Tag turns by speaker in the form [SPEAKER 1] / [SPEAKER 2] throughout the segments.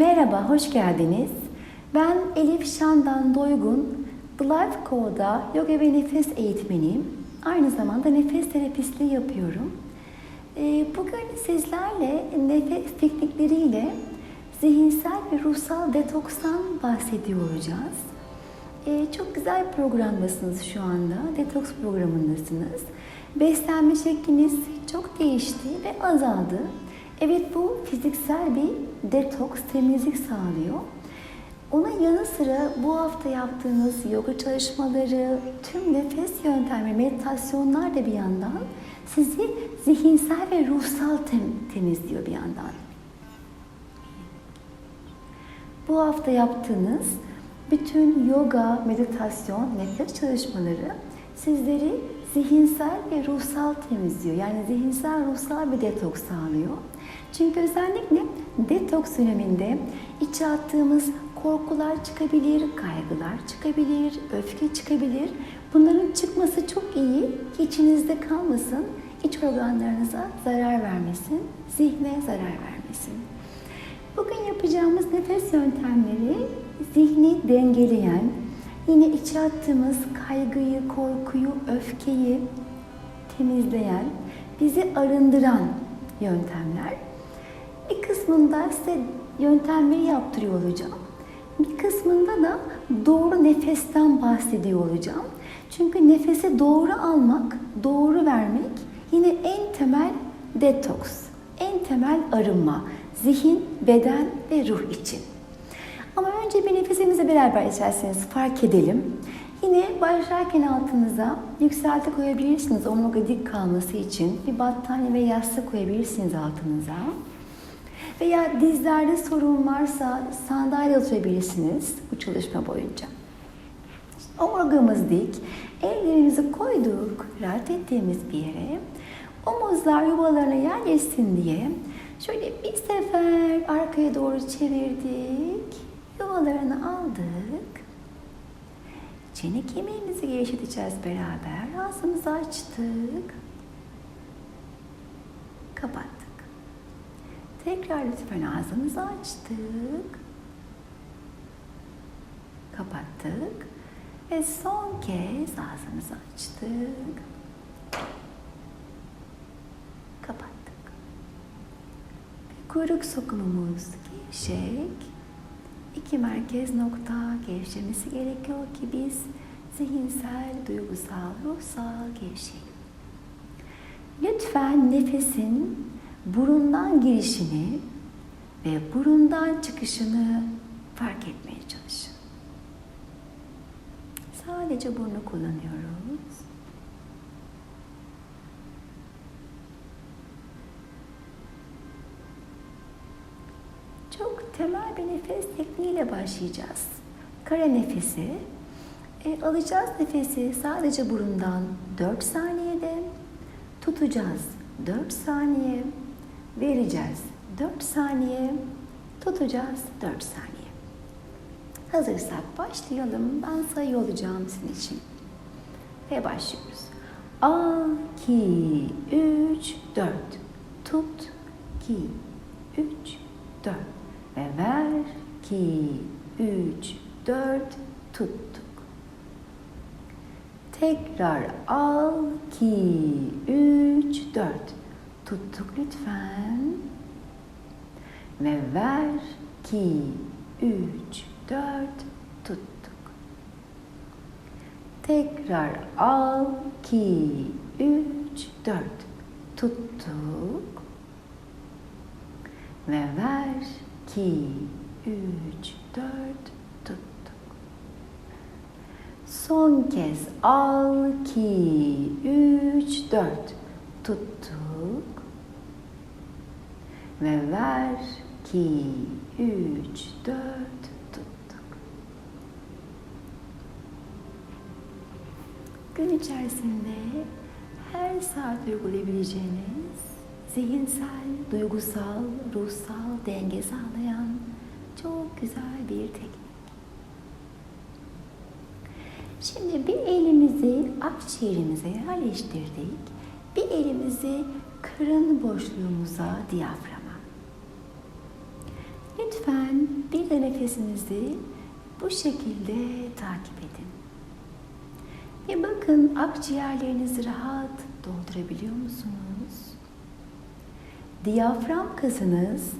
[SPEAKER 1] Merhaba, hoş geldiniz. Ben Elif Şandan Doygun, The Life Code'da yoga ve nefes eğitmeniyim. Aynı zamanda nefes terapistliği yapıyorum. Ee, Bugün sizlerle nefes teknikleriyle zihinsel ve ruhsal detokstan bahsediyor olacağız. Ee, Çok güzel programdasınız şu anda, detoks programındasınız. Beslenme şekliniz çok değişti ve azaldı. Evet bu fiziksel bir detoks, temizlik sağlıyor. Onun yanı sıra bu hafta yaptığınız yoga çalışmaları, tüm nefes yöntemleri, meditasyonlar da bir yandan sizi zihinsel ve ruhsal tem- temizliyor bir yandan. Bu hafta yaptığınız bütün yoga, meditasyon, nefes çalışmaları sizleri zihinsel ve ruhsal temizliyor. Yani zihinsel, ruhsal bir detoks sağlıyor. Çünkü özellikle detoks döneminde içe attığımız korkular çıkabilir, kaygılar çıkabilir, öfke çıkabilir. Bunların çıkması çok iyi içinizde kalmasın, iç organlarınıza zarar vermesin, zihne zarar vermesin. Bugün yapacağımız nefes yöntemleri zihni dengeleyen, yine içe attığımız kaygıyı, korkuyu, öfkeyi temizleyen, bizi arındıran yöntemler. Bir kısmında size yöntemleri yaptırıyor olacağım. Bir kısmında da doğru nefesten bahsediyor olacağım. Çünkü nefesi doğru almak, doğru vermek yine en temel detoks, en temel arınma. Zihin, beden ve ruh için. Ama önce bir nefesimizi beraber içerseniz fark edelim. Yine başlarken altınıza yükselti koyabilirsiniz omurga dik kalması için. Bir battaniye ve yastık koyabilirsiniz altınıza. Veya dizlerde sorun varsa sandalye oturabilirsiniz bu çalışma boyunca. Omurgamız dik, ellerimizi koyduk rahat ettiğimiz bir yere. Omuzlar yuvalarına yerleşsin diye şöyle bir sefer arkaya doğru çevirdik. Yuvalarını aldık. Çene kemiğimizi gevşeteceğiz beraber. Ağzımızı açtık. Kapattık. Tekrar lütfen ağzımızı açtık. Kapattık. Ve son kez ağzımızı açtık. Kapattık. Ve kuyruk sokumumuz gevşek. İki merkez nokta gevşemesi gerekiyor ki biz zihinsel, duygusal, ruhsal gevşeyelim. Lütfen nefesin burundan girişini ve burundan çıkışını fark etmeye çalışın. Sadece burnu kullanıyoruz. Nefes tekniğiyle başlayacağız. Kare nefesi. E, alacağız nefesi sadece burundan 4 saniyede. Tutacağız 4 saniye. Vereceğiz 4 saniye. Tutacağız 4 saniye. Hazırsak başlayalım. Ben sayı olacağım sizin için. Ve başlıyoruz. A, 2, 3, 4. Tut, 2, 3, 4. Ve ver, 2, 3, 4. Tuttuk. Tekrar al, 2, 3, 4. Tuttuk lütfen. Ve ver, 2, 3, 4. Tuttuk. Tekrar al, 2, 3, 4. Tuttuk. Ve ver, 2, 3, 4. Tuttuk. Son kez al, 2, 3, 4. Tuttuk. Ve ver, 2, 3, 4. Tuttuk. Gün içerisinde her saat uygulayabileceğiniz zihinsel, duygusal, ruhsal denge sağlayan çok güzel bir teknik. Şimdi bir elimizi akciğerimize yerleştirdik. Bir elimizi karın boşluğumuza, diyaframa. Lütfen Bir de nefesinizi bu şekilde takip edin. Ve bakın akciğerlerinizi rahat doldurabiliyor musunuz? Diyafram kasınız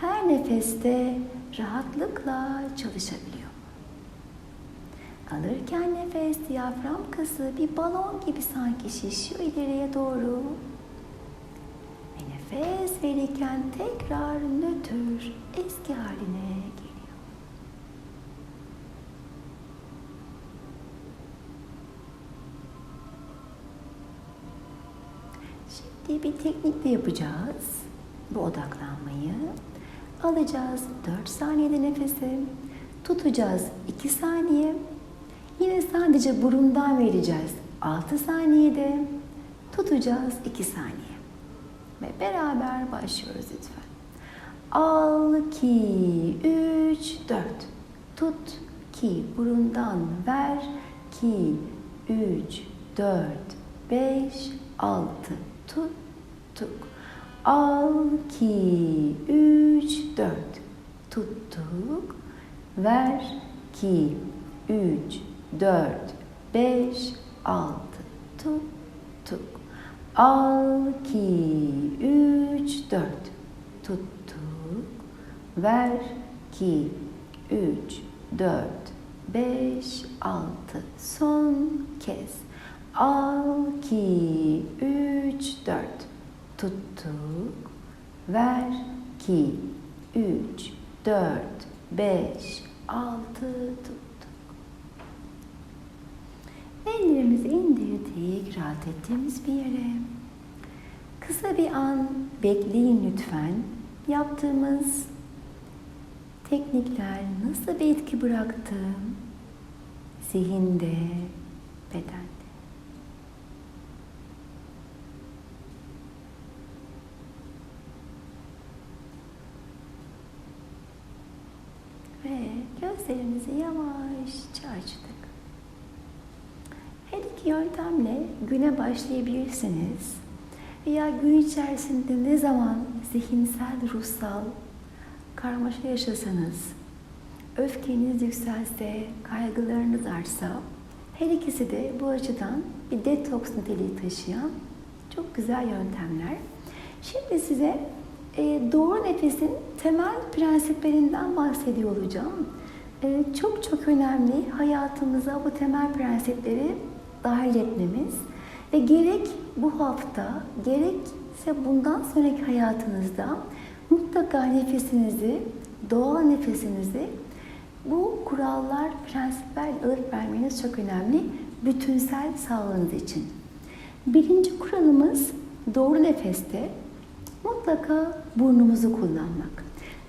[SPEAKER 1] her nefeste rahatlıkla çalışabiliyor. Alırken nefes diyafram kası bir balon gibi sanki şişiyor ileriye doğru. Ve nefes verirken tekrar nötr eski haline geliyor. Şimdi bir teknikle yapacağız bu odaklanmayı. Alacağız 4 saniyede nefesi. Tutacağız 2 saniye. Yine sadece burundan vereceğiz 6 saniyede. Tutacağız 2 saniye. Ve beraber başlıyoruz lütfen. Al 2, 3, 4. Tut ki burundan ver ki 3, 4, 5, 6. Tuttuk. Al ki 3, 4. Tuttuk. Ver ki 3, 4, 5, 6. Tuttuk. Al ki 3, 4. Tuttuk. Ver ki 3, 4, 5, 6. Son kez. Al ki 3, 4. Tuttuk. Ver ki 3, 4, 5, 6 tuttuk. Ellerimizi indirdik rahat ettiğimiz bir yere. Kısa bir an bekleyin lütfen. Yaptığımız teknikler nasıl bir etki bıraktı? Zihinde, bedende. Ve gözlerimizi yavaşça açtık. Her iki yöntemle güne başlayabilirsiniz. Veya gün içerisinde ne zaman zihinsel, ruhsal karmaşa yaşasanız, öfkeniz yükselse, kaygılarınız artsa, her ikisi de bu açıdan bir detoks niteliği taşıyan çok güzel yöntemler. Şimdi size e, doğru nefesin temel prensiplerinden bahsediyor olacağım. E, çok çok önemli hayatımıza bu temel prensipleri dahil etmemiz ve gerek bu hafta gerekse bundan sonraki hayatınızda mutlaka nefesinizi, doğal nefesinizi bu kurallar, prensipler alıp vermeniz çok önemli bütünsel sağlığınız için. Birinci kuralımız doğru nefeste mutlaka burnumuzu kullanmak.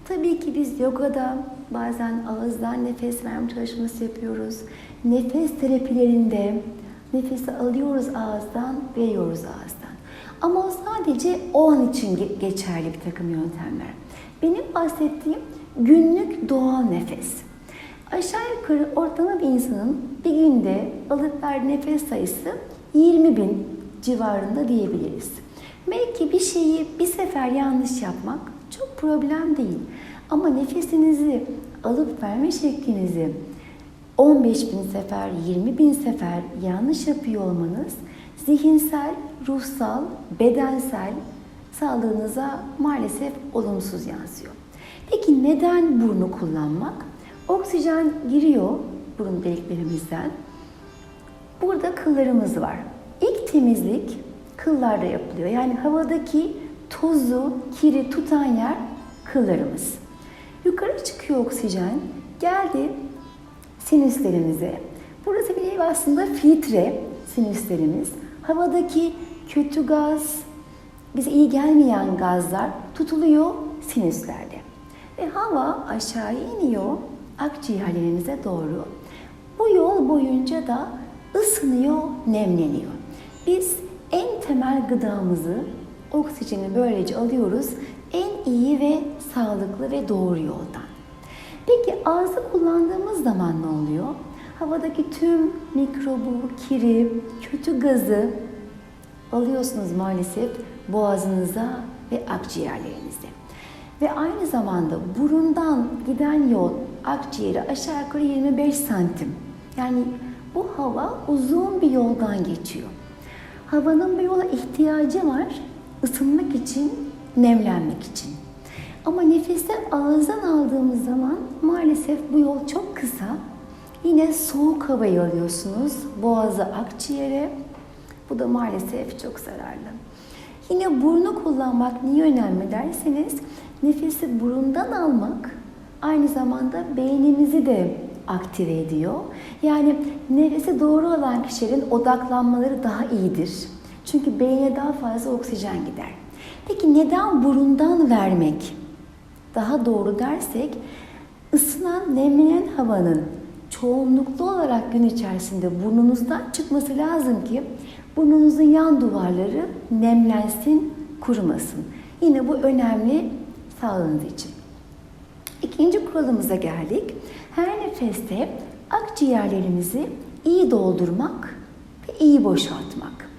[SPEAKER 1] Tabii ki biz yogada bazen ağızdan nefes verme çalışması yapıyoruz. Nefes terapilerinde nefesi alıyoruz ağızdan, veriyoruz ağızdan. Ama o sadece o an için geçerli bir takım yöntemler. Benim bahsettiğim günlük doğal nefes. Aşağı yukarı ortalama bir insanın bir günde alıp verdiği nefes sayısı 20 bin civarında diyebiliriz. Belki bir şeyi bir sefer yanlış yapmak çok problem değil. Ama nefesinizi alıp verme şeklinizi 15 bin sefer, 20 bin sefer yanlış yapıyor olmanız zihinsel, ruhsal, bedensel sağlığınıza maalesef olumsuz yansıyor. Peki neden burnu kullanmak? Oksijen giriyor burun deliklerimizden. Burada kıllarımız var. İlk temizlik kıllarda yapılıyor. Yani havadaki tozu, kiri tutan yer kıllarımız. Yukarı çıkıyor oksijen. Geldi sinüslerimize. Burası bir aslında filtre sinüslerimiz. Havadaki kötü gaz, bize iyi gelmeyen gazlar tutuluyor sinüslerde. Ve hava aşağı iniyor akciğerlerinize doğru. Bu yol boyunca da ısınıyor, nemleniyor. Biz en temel gıdamızı oksijeni böylece alıyoruz en iyi ve sağlıklı ve doğru yoldan. Peki ağzı kullandığımız zaman ne oluyor? Havadaki tüm mikrobu, kiri, kötü gazı alıyorsunuz maalesef boğazınıza ve akciğerlerinize. Ve aynı zamanda burundan giden yol akciğeri aşağı yukarı 25 santim. Yani bu hava uzun bir yoldan geçiyor. Havanın bir yola ihtiyacı var ısınmak için, nemlenmek için. Ama nefesi ağızdan aldığımız zaman maalesef bu yol çok kısa. Yine soğuk havayı alıyorsunuz boğaza, akciğere. Bu da maalesef çok zararlı. Yine burnu kullanmak niye önemli derseniz nefesi burundan almak aynı zamanda beynimizi de aktive ediyor. Yani nefesi doğru olan kişilerin odaklanmaları daha iyidir. Çünkü beyne daha fazla oksijen gider. Peki neden burundan vermek daha doğru dersek ısınan, nemlenen havanın çoğunluklu olarak gün içerisinde burnunuzdan çıkması lazım ki burnunuzun yan duvarları nemlensin, kurumasın. Yine bu önemli sağlığınız için. İkinci kuralımıza geldik. Her nefeste akciğerlerimizi iyi doldurmak ve iyi boşaltmak.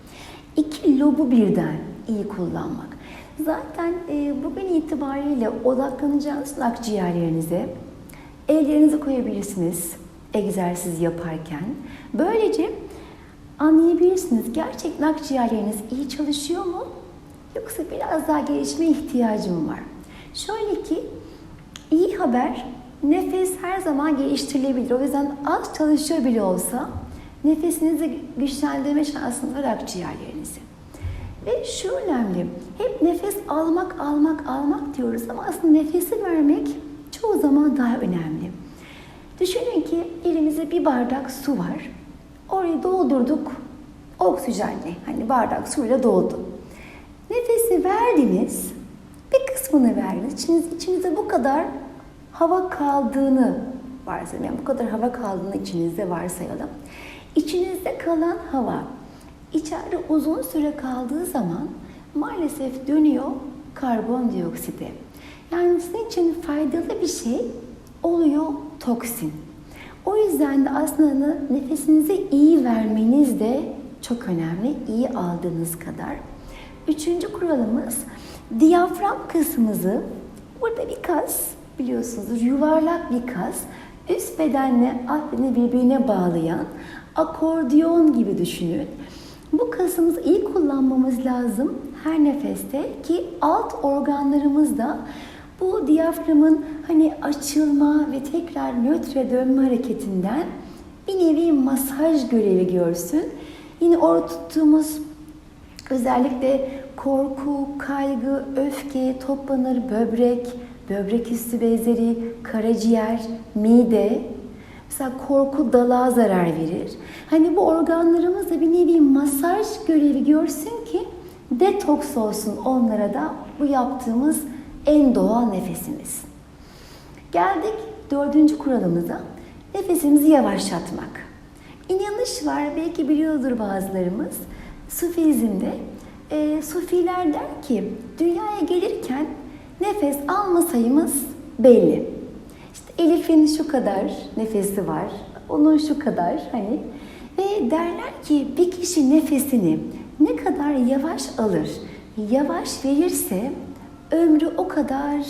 [SPEAKER 1] İki lobu birden iyi kullanmak. Zaten e, bugün itibariyle odaklanacağınız akciğerlerinize ellerinizi koyabilirsiniz egzersiz yaparken. Böylece anlayabilirsiniz gerçekten akciğerleriniz iyi çalışıyor mu? Yoksa biraz daha gelişme ihtiyacım var. Şöyle ki iyi haber nefes her zaman geliştirilebilir. O yüzden az çalışıyor bile olsa nefesinizi güçlendirme şansınız var akciğerlerinizi. Ve şu önemli, hep nefes almak, almak, almak diyoruz ama aslında nefesi vermek çoğu zaman daha önemli. Düşünün ki elimizde bir bardak su var. Orayı doldurduk oksijenle. Hani bardak suyla doldu. Nefesi verdiniz, bir kısmını verdiniz. İçiniz, içinizde bu kadar hava kaldığını varsayalım. Yani bu kadar hava kaldığını içinizde varsayalım. İçinizde kalan hava içeride uzun süre kaldığı zaman maalesef dönüyor karbondioksite. Yani sizin için faydalı bir şey oluyor toksin. O yüzden de aslında nefesinizi iyi vermeniz de çok önemli. İyi aldığınız kadar. Üçüncü kuralımız diyafram kısmımızı burada bir kas biliyorsunuz yuvarlak bir kas üst bedenle alt bedeni birbirine bağlayan akordiyon gibi düşünün. Bu kasımızı iyi kullanmamız lazım her nefeste ki alt organlarımız da bu diyaframın hani açılma ve tekrar nötre dönme hareketinden bir nevi masaj görevi görsün. Yine orada tuttuğumuz özellikle korku, kaygı, öfke toplanır böbrek, böbrek üstü bezleri, karaciğer, mide. Mesela korku dalağa zarar verir. Hani bu organlarımız da bir nevi masaj görevi görsün ki detoks olsun onlara da bu yaptığımız en doğal nefesimiz. Geldik dördüncü kuralımıza. Nefesimizi yavaşlatmak. İnanış var, belki biliyordur bazılarımız. Sufizmde e, Sufiler der ki dünyaya gelirken nefes alma sayımız belli. İşte Elif'in şu kadar nefesi var, onun şu kadar hani ve derler ki bir kişi nefesini ne kadar yavaş alır, yavaş verirse ömrü o kadar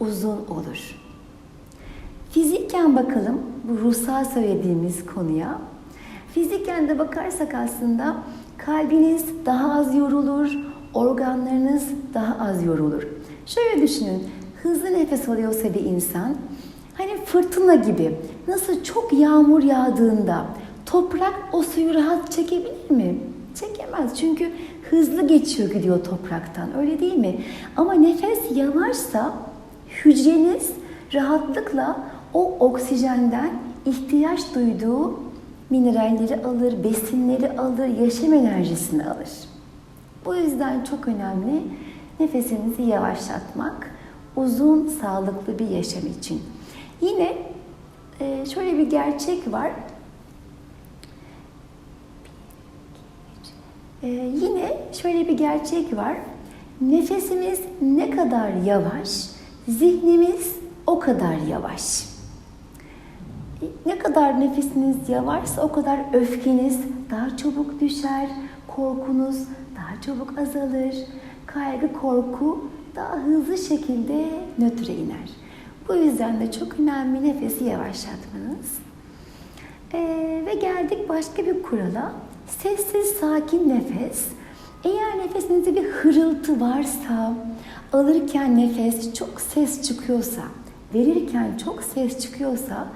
[SPEAKER 1] uzun olur. Fizikken bakalım bu ruhsal söylediğimiz konuya. Fizikken de bakarsak aslında kalbiniz daha az yorulur, organlarınız daha az yorulur. Şöyle düşünün, hızlı nefes alıyorsa bir insan, hani fırtına gibi nasıl çok yağmur yağdığında toprak o suyu rahat çekebilir mi? Çekemez çünkü hızlı geçiyor gidiyor topraktan öyle değil mi? Ama nefes yavaşsa hücreniz rahatlıkla o oksijenden ihtiyaç duyduğu mineralleri alır, besinleri alır, yaşam enerjisini alır. Bu yüzden çok önemli nefesinizi yavaşlatmak uzun, sağlıklı bir yaşam için. Yine e, şöyle bir gerçek var. E, yine şöyle bir gerçek var. Nefesimiz ne kadar yavaş, zihnimiz o kadar yavaş. Ne kadar nefesiniz yavaşsa o kadar öfkeniz daha çabuk düşer, korkunuz daha çabuk azalır, kaygı, korku daha hızlı şekilde nötre iner. Bu yüzden de çok önemli nefesi yavaşlatmanız. Ee, ve geldik başka bir kurala. Sessiz, sakin nefes. Eğer nefesinizde bir hırıltı varsa, alırken nefes çok ses çıkıyorsa, verirken çok ses çıkıyorsa,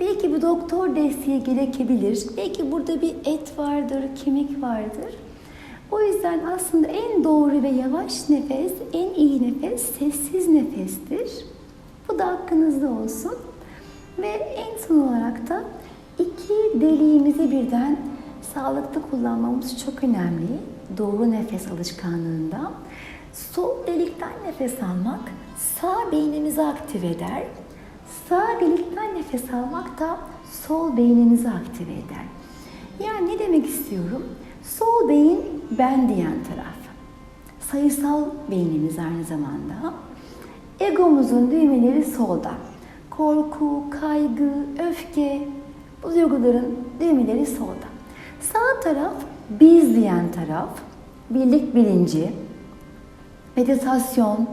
[SPEAKER 1] belki bir doktor desteği gerekebilir. Belki burada bir et vardır, kemik vardır. O yüzden aslında en doğru ve yavaş nefes, en iyi nefes sessiz nefestir. Bu da aklınızda olsun. Ve en son olarak da iki deliğimizi birden sağlıklı kullanmamız çok önemli. Doğru nefes alışkanlığında. Sol delikten nefes almak sağ beynimizi aktive eder. Sağ delikten nefes almak da sol beynimizi aktive eder. Yani ne demek istiyorum? Sol beyin ben diyen taraf. Sayısal beynimiz aynı zamanda. Egomuzun düğmeleri solda. Korku, kaygı, öfke, bu duyguların düğmeleri solda. Sağ taraf biz diyen taraf, birlik bilinci, meditasyon,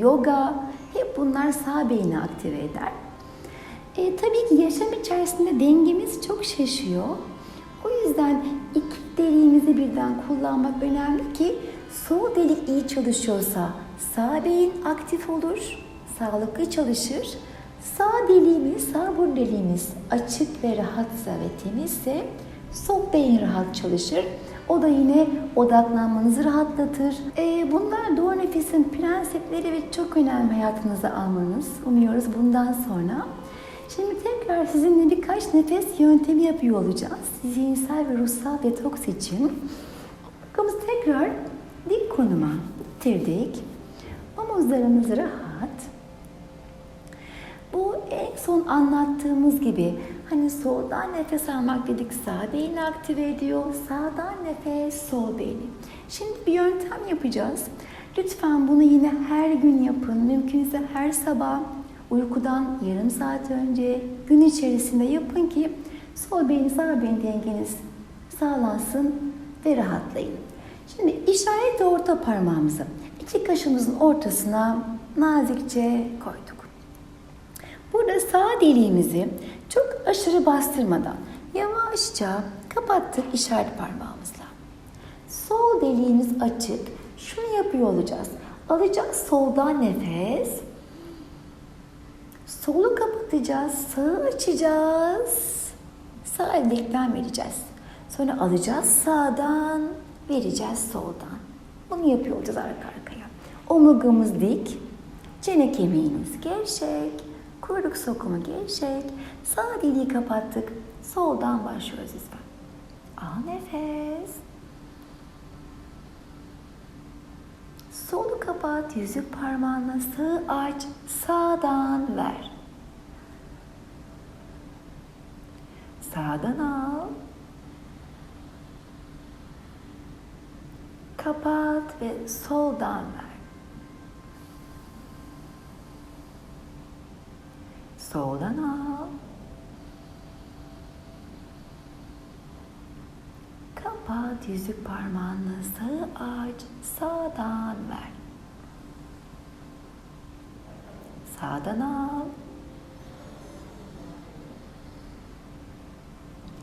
[SPEAKER 1] yoga hep bunlar sağ beyni aktive eder. E, tabii ki yaşam içerisinde dengemiz çok şaşıyor. O yüzden iki deliğimizi birden kullanmak önemli ki sol delik iyi çalışıyorsa sağ beyin aktif olur, sağlıklı çalışır. Sağ deliğimiz, sağ burun deliğimiz açık ve rahatsa ve temizse sol beyin rahat çalışır. O da yine odaklanmanızı rahatlatır. Ee, bunlar doğru nefesin prensipleri ve çok önemli hayatınıza almanız. Umuyoruz bundan sonra. Şimdi tekrar sizinle birkaç nefes yöntemi yapıyor olacağız. Zihinsel ve ruhsal detoks için. Omuz tekrar dik konuma bitirdik. Omuzlarımız rahat. Bu en son anlattığımız gibi hani soldan nefes almak dedik sağ beyni aktive ediyor. Sağdan nefes sol beyni. Şimdi bir yöntem yapacağız. Lütfen bunu yine her gün yapın. Mümkünse her sabah uykudan yarım saat önce gün içerisinde yapın ki sol beyin sağ beyin dengeniz sağlansın ve rahatlayın. Şimdi işaret orta parmağımızı iki kaşımızın ortasına nazikçe koyduk. Burada sağ deliğimizi çok aşırı bastırmadan yavaşça kapattık işaret parmağımızla. Sol deliğimiz açık. Şunu yapıyor olacağız. Alacağız soldan nefes. Solu kapatacağız, sağı açacağız. Sağ delikten vereceğiz. Sonra alacağız sağdan, vereceğiz soldan. Bunu yapıyor olacağız arka arkaya. Omurgamız dik, çene kemiğimiz gevşek, kuyruk sokumu gevşek. Sağ deliği kapattık, soldan başlıyoruz lütfen. Al nefes. Solu kapat, yüzük parmağınla sağı aç, sağdan ver. Sağdan al. Kapat ve soldan ver. Soldan al. Kapat yüzük parmağınla sağı aç, sağdan ver. Sağdan al.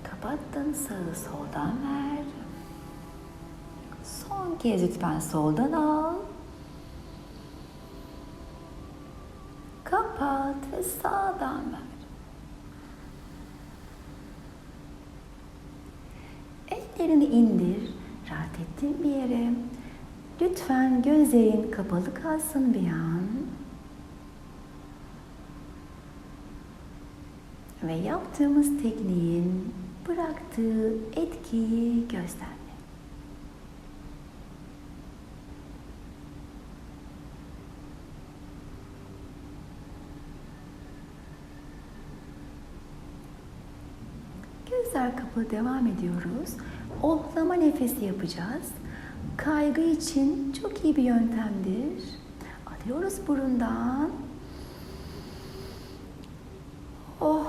[SPEAKER 1] Kapattın sağı soldan ver. Son kez lütfen soldan al. Kapat ve sağdan ver. Ellerini indir, rahat ettiğin bir yere. Lütfen gözlerin kapalı kalsın bir an. Ve yaptığımız tekniğin bıraktığı etkiyi gözlemle. Kapalı devam ediyoruz. Ohlama nefesi yapacağız. Kaygı için çok iyi bir yöntemdir. Alıyoruz burundan. Oh.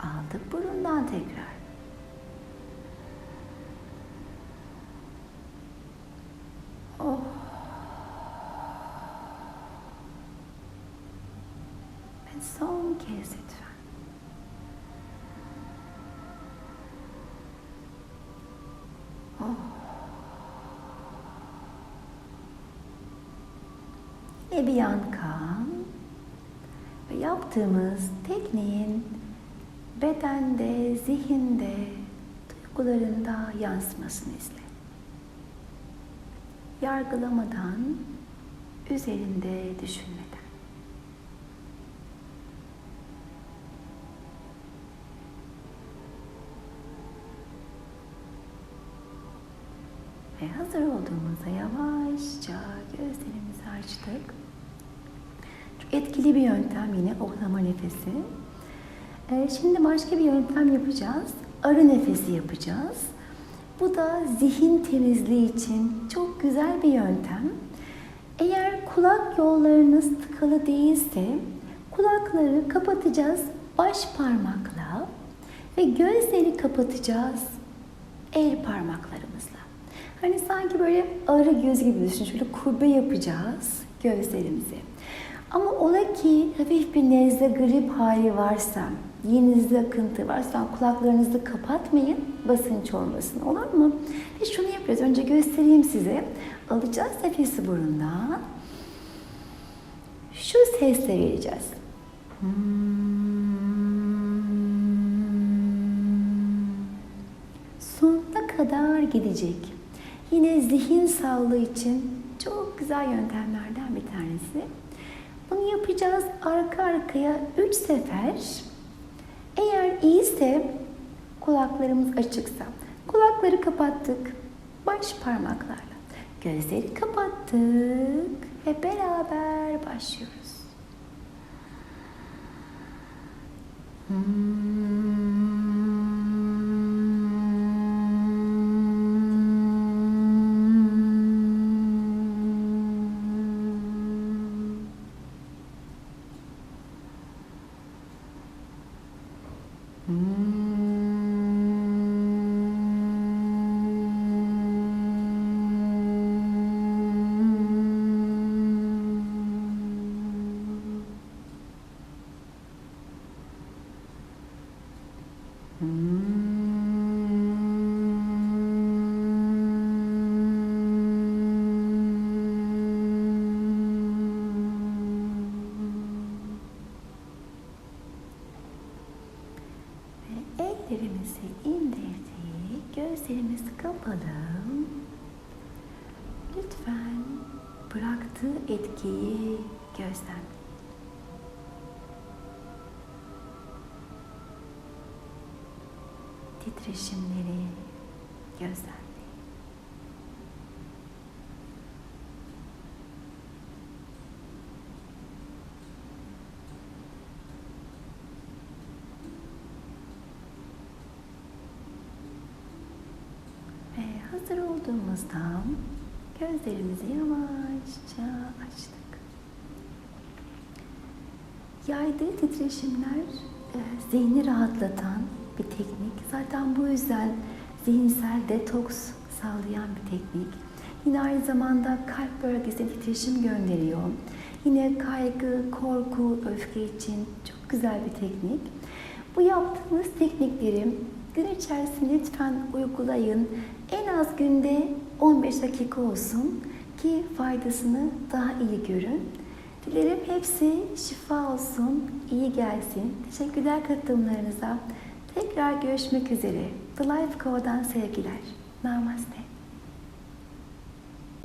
[SPEAKER 1] Aldık burundan tekrar. son kez lütfen. Oh. Ve bir yan kal. Ve yaptığımız tekniğin bedende, zihinde, duygularında yansımasını izle. Yargılamadan, üzerinde düşünmeden. Ve hazır olduğumuzda yavaşça gözlerimizi açtık. Etkili bir yöntem yine oklama nefesi. Ee, şimdi başka bir yöntem yapacağız. Arı nefesi yapacağız. Bu da zihin temizliği için çok güzel bir yöntem. Eğer kulak yollarınız tıkalı değilse kulakları kapatacağız baş parmakla ve gözleri kapatacağız el parmaklarımızla. Hani sanki böyle arı göz gibi düşün. Şöyle kubbe yapacağız gözlerimizi. Ama ola ki hafif bir nezle grip hali varsa, yeninizde akıntı varsa kulaklarınızı kapatmayın basınç olmasın olur mu? Ve şunu yapıyoruz. Önce göstereyim size. Alacağız nefesi burundan. Şu sesle vereceğiz. Sonuna kadar gidecek. Yine zihin sağlığı için çok güzel yöntemlerden bir tanesi. Bunu yapacağız arka arkaya 3 sefer. Eğer iyiyse kulaklarımız açıksa kulakları kapattık baş parmaklarla. Gözleri kapattık ve beraber başlıyoruz. Ve etkiyi gözlemleyin. Titreşimleri gözlemleyin. Ve hazır olduğumuzda gözlerimizi yavaşça açtık. Yaydığı titreşimler e, zihni rahatlatan bir teknik. Zaten bu yüzden zihinsel detoks sağlayan bir teknik. Yine aynı zamanda kalp bölgesine titreşim gönderiyor. Yine kaygı, korku, öfke için çok güzel bir teknik. Bu yaptığımız teknikleri gün içerisinde lütfen uygulayın. En az günde 15 dakika olsun ki faydasını daha iyi görün. Dilerim hepsi şifa olsun, iyi gelsin. Teşekkürler katılımlarınıza. Tekrar görüşmek üzere. The Life Co'dan sevgiler. Namaste.